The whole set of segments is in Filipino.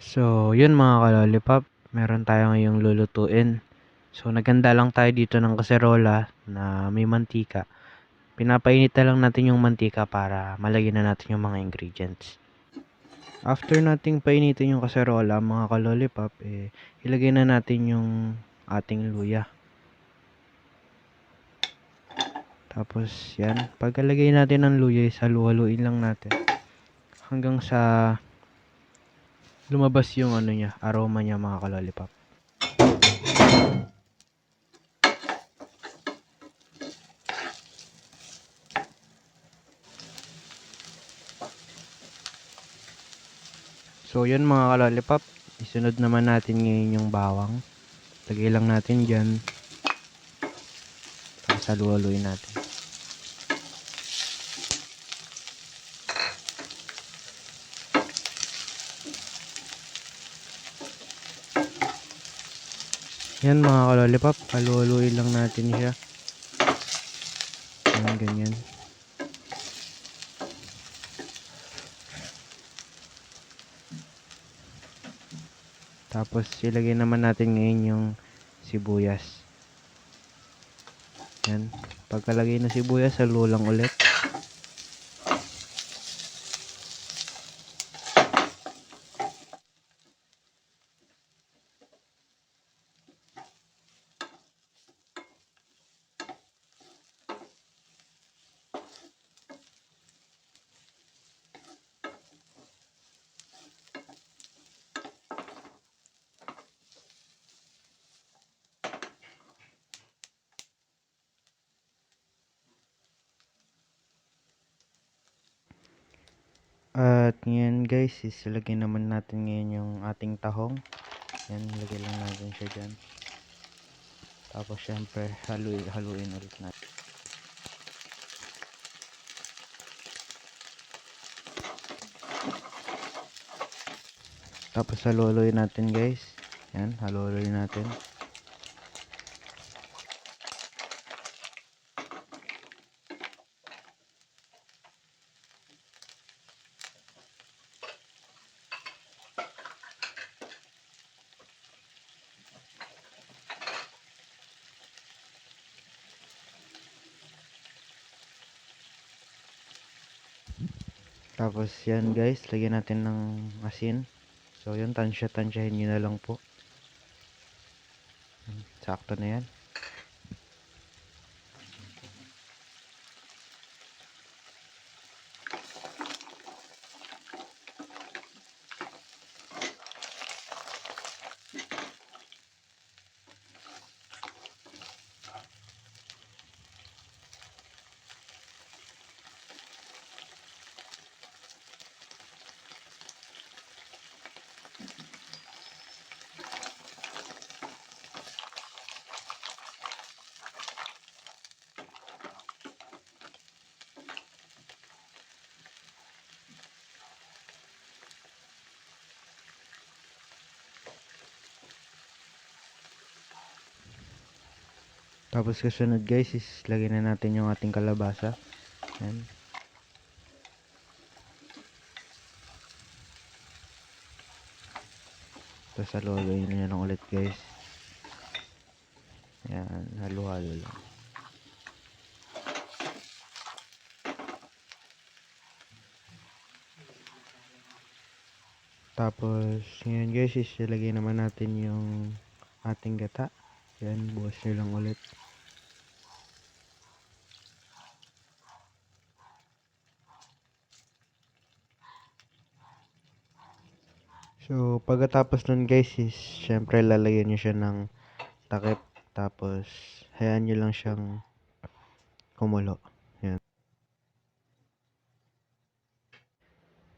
So, yun mga kalolipop, meron tayo ngayong lulutuin. So, naganda lang tayo dito ng kaserola na may mantika. Pinapainit na lang natin yung mantika para malagyan na natin yung mga ingredients. After nating painitin yung kaserola, mga kalolipop, eh, ilagay na natin yung ating luya. Tapos, yan. Pagkalagay natin ng luya, saluhaluin lang natin. Hanggang sa lumabas yung ano niya, aroma niya mga kalolipop. So yun mga kalolipop, isunod naman natin ngayon yung bawang. Lagay lang natin dyan. Tapos haluhaluin natin. Yan mga kalolipop, haluhaluin lang natin siya. Yan, ganyan. Tapos ilagay naman natin ngayon yung sibuyas. Yan. Pagkalagay ng sibuyas, haluo lang ulit. At ngayon guys, isilagay naman natin ngayon yung ating tahong. Yan, lagay lang natin siya dyan. Tapos syempre, haluin, haluin ulit natin. Tapos haluin natin guys. Yan, haluin natin. Tapos yan guys, lagyan natin ng asin. So yun, tansya tansyahin nyo na lang po. Sakto na yan. Tapos kasunod guys is lagyan na natin yung ating kalabasa. Yan. Tapos haluhaluin nyo lang ulit guys. Yan, halu-halo lang. Tapos, ngayon guys, is ilagay naman natin yung ating gata. Yan, bukas nyo lang ulit. So, pagkatapos nun guys is, syempre lalagyan nyo siya ng takip. Tapos, hayaan nyo lang siyang kumulo. Yan.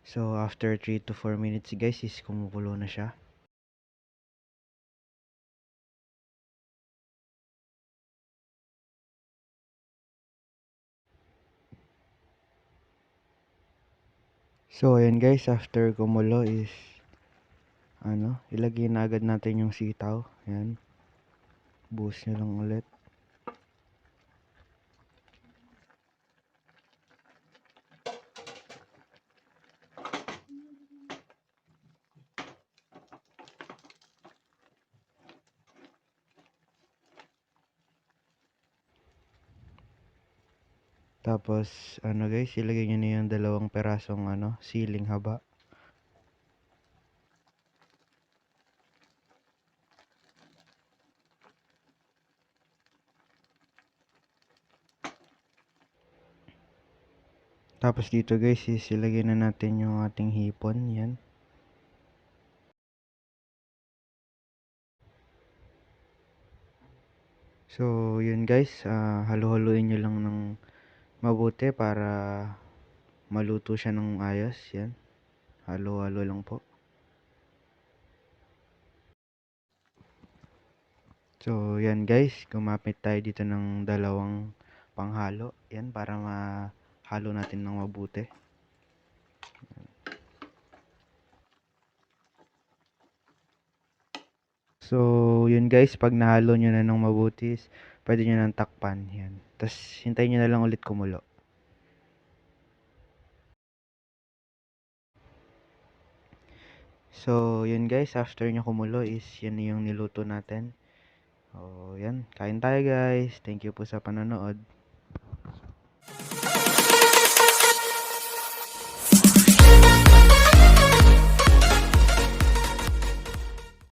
So, after 3 to 4 minutes guys is kumukulo na siya. So, ayan guys, after kumulo is, ano, ilagay na agad natin yung sitaw. Ayan. Buhos nyo lang ulit. Tapos, ano guys, ilagay nyo na yung dalawang perasong ano, siling haba. Tapos dito guys, is ilagay na natin yung ating hipon, yan. So, yun guys, ah, halo-haloin nyo lang ng mabuti para maluto siya ng ayos, yan. Halo-halo lang po. So, yan guys, gumamit tayo dito ng dalawang panghalo, yan, para mahalo natin ng mabuti. So, yun guys, pag nahalo nyo na ng mabuti, pwede nyo nang takpan, yan. Tapos, hintayin nyo na lang ulit kumulo. So, yun guys, after nyo kumulo is yan yung niluto natin. So, yan. Kain tayo guys. Thank you po sa panonood.